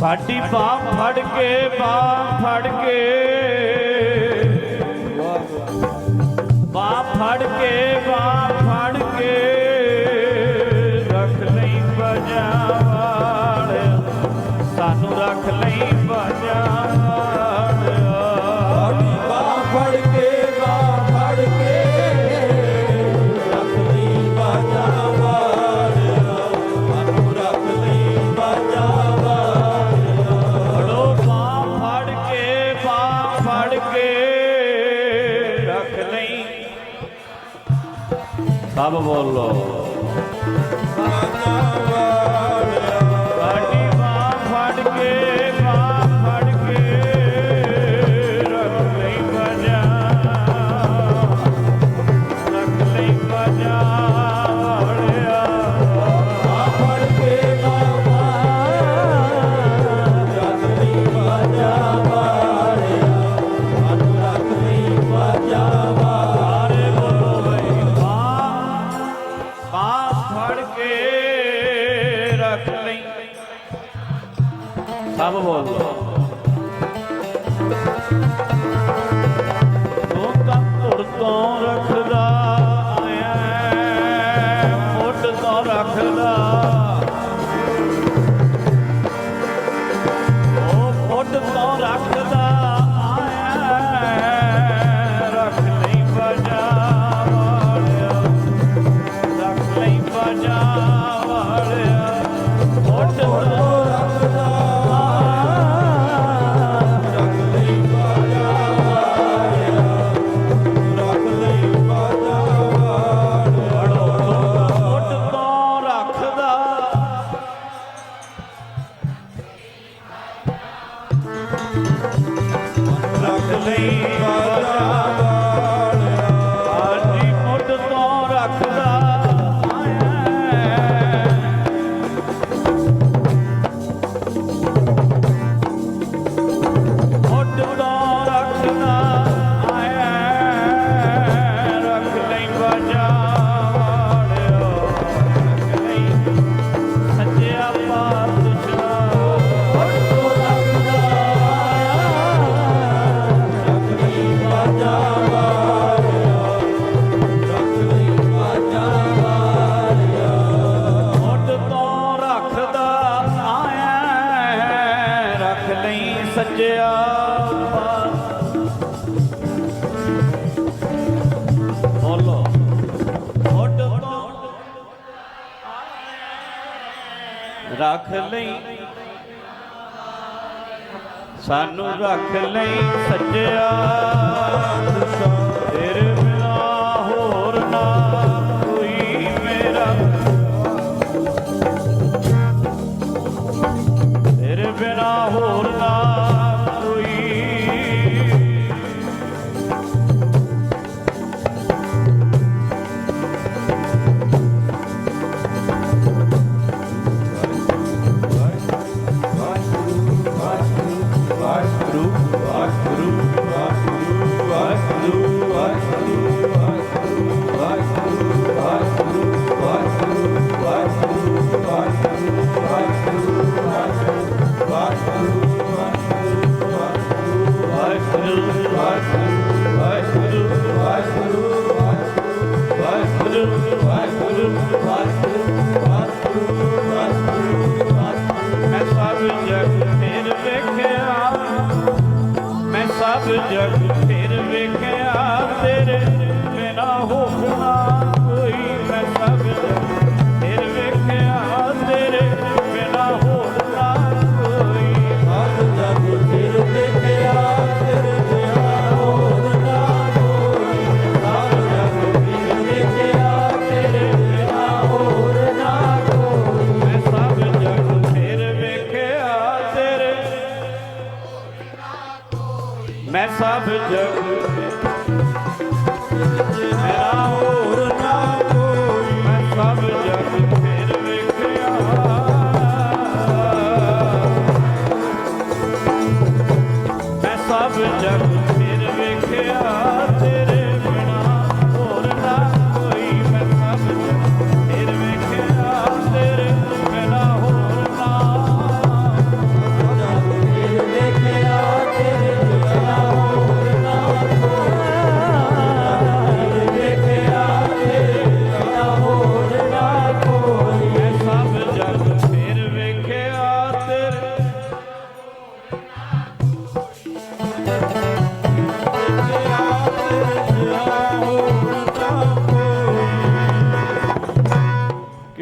ਸਾਡੀ ਬਾਹ ਫੜ ਕੇ ਬਾਹ ਫੜ ਕੇ। ਬਾਹ ਫੜ ਕੇ Oh Lord. ਲਈ ਸੱਜਿਆ। ਜਗ ਫਿਰ ਵੇਖਿਆ ਤੇਰੇ ਬਿਨਾ ਹੋ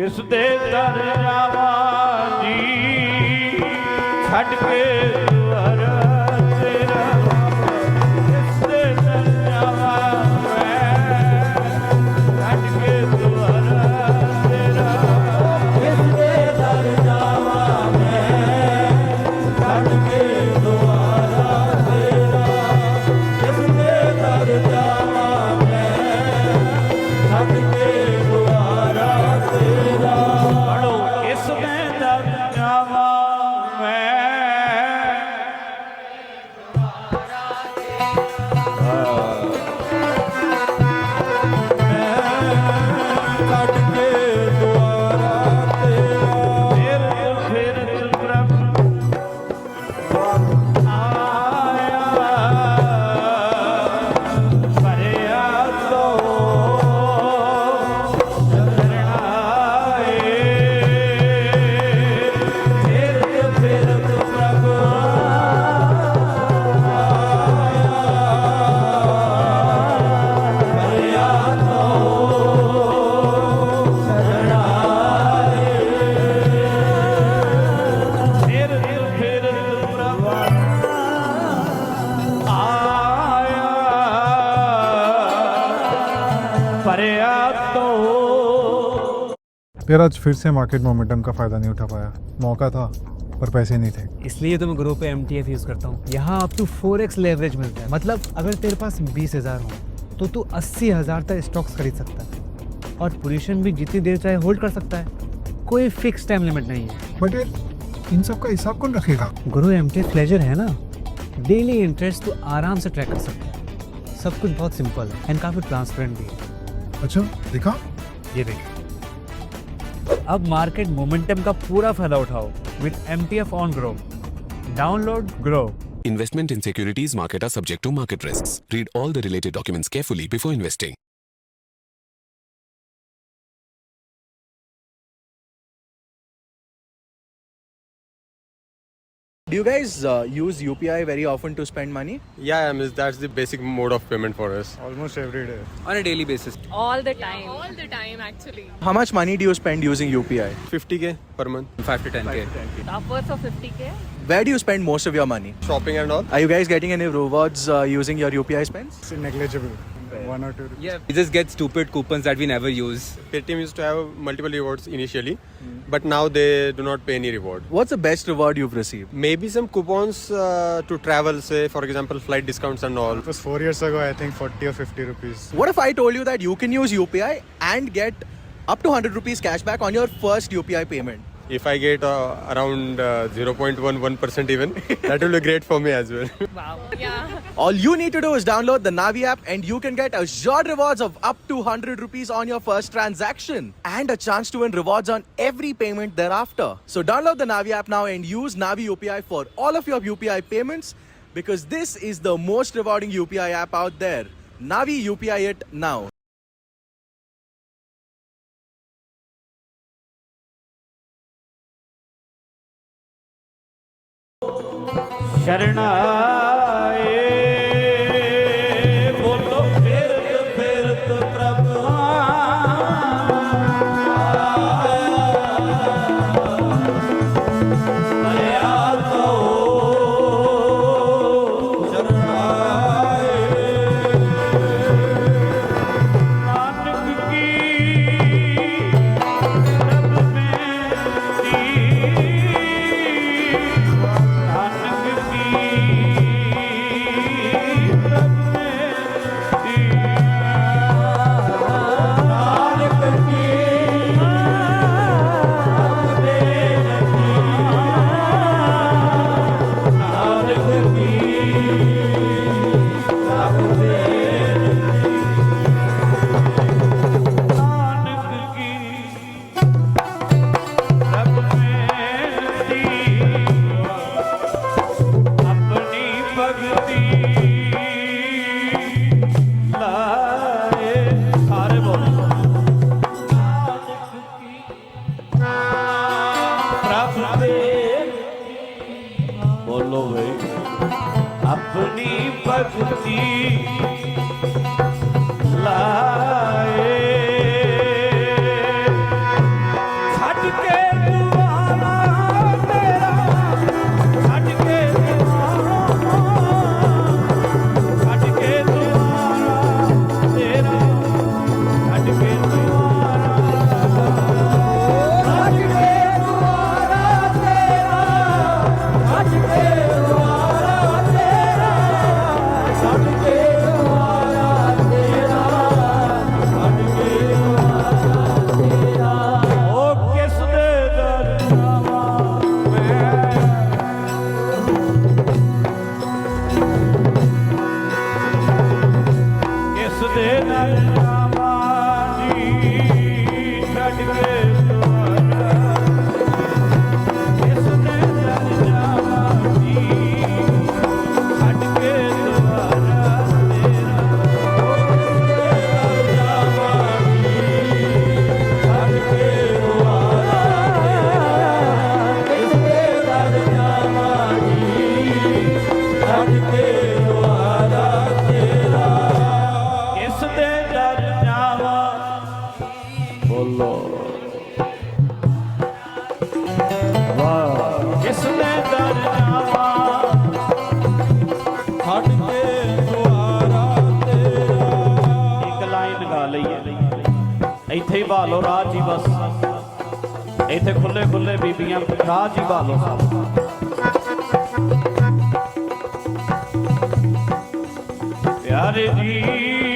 ਕਿਸ ਦੇ ਦਰ ਆਵਾ ਜੀ ਛੱਡ ਕੇ यार आज फिर से मार्केट मोमेंटम का फ़ायदा नहीं उठा पाया मौका था पर पैसे नहीं थे। इसलिए तो मैं ग्रो पे एमटीएफ यूज़ करता हूँ। यहाँ up to four x leverage मिलता है। मतलब अगर तेरे पास बीस हज़ार हो तो तू अस्सी हज़ार तक स्टॉक्स खरीद सकता है। और पोजीशन भी जितनी देर चाहे होल्ड कर सकता है। कोई फिक्स टाइम लिमिट नहीं है। बट इन सब का हिसाब कौन रखेगा? गुरु एम टी प्लेजर है ना? डेली इंटरेस्ट तो आराम से ट्रैक कर सकता है। सब कुछ बहुत सिंपल है। एंड काफ़ी ट्रांसपेरेंट भी है। अच्छा दिखा? ये देख। अब मार्केट मोमेंटम का पूरा फ़ायदा उठाओ with M T F on Groww download Groww investment in securities market are subject to market risk read all the related documents carefully before investing Do you guys uh, use UPI very often to spend money? Yeah, I mean, that's the basic mode of payment for us. Almost every day. On a daily basis. All the time. Yeah, all the time, actually. How much money do you spend using UPI? 50k per month. 5 to 10k. 5 to 10K. Upwards of 50k. Where do you spend most of your money? Shopping and all. Are you guys getting any rewards uh, using your UPI spends? It's negligible one or two Yeah, we just get stupid coupons that we never use. Paytm used to have multiple rewards initially, but now they do not pay any reward. What's the best reward you've received? Maybe some coupons uh, to travel, say for example, flight discounts and all. it was four years ago I think 40 or 50 rupees What if I told you that you can use UPI and get up to 100 rupees cashback on your first UPI payment? If I get uh, around uh, 0.11% even, that will be great for me as well. wow yeah All you need to do is download the Navi app and you can get assured rewards of up to 100 rupees on your first transaction and a chance to win rewards on every payment thereafter. So download the Navi app now and use Navi UPI for all of your UPI payments because this is the most rewarding UPI app out there. Navi UPI it now. शरणा Thank. ਭਾਲੋ ਰਾਜ ਜੀ ਬਸ। ਇੱਥੇ ਖੁੱਲੇ ਖੁੱਲੇ ਬੀਬੀਆਂ ਰਾਜ ਜੀ ਭਾਲੋ ਪਿਆਰੇ ਜੀ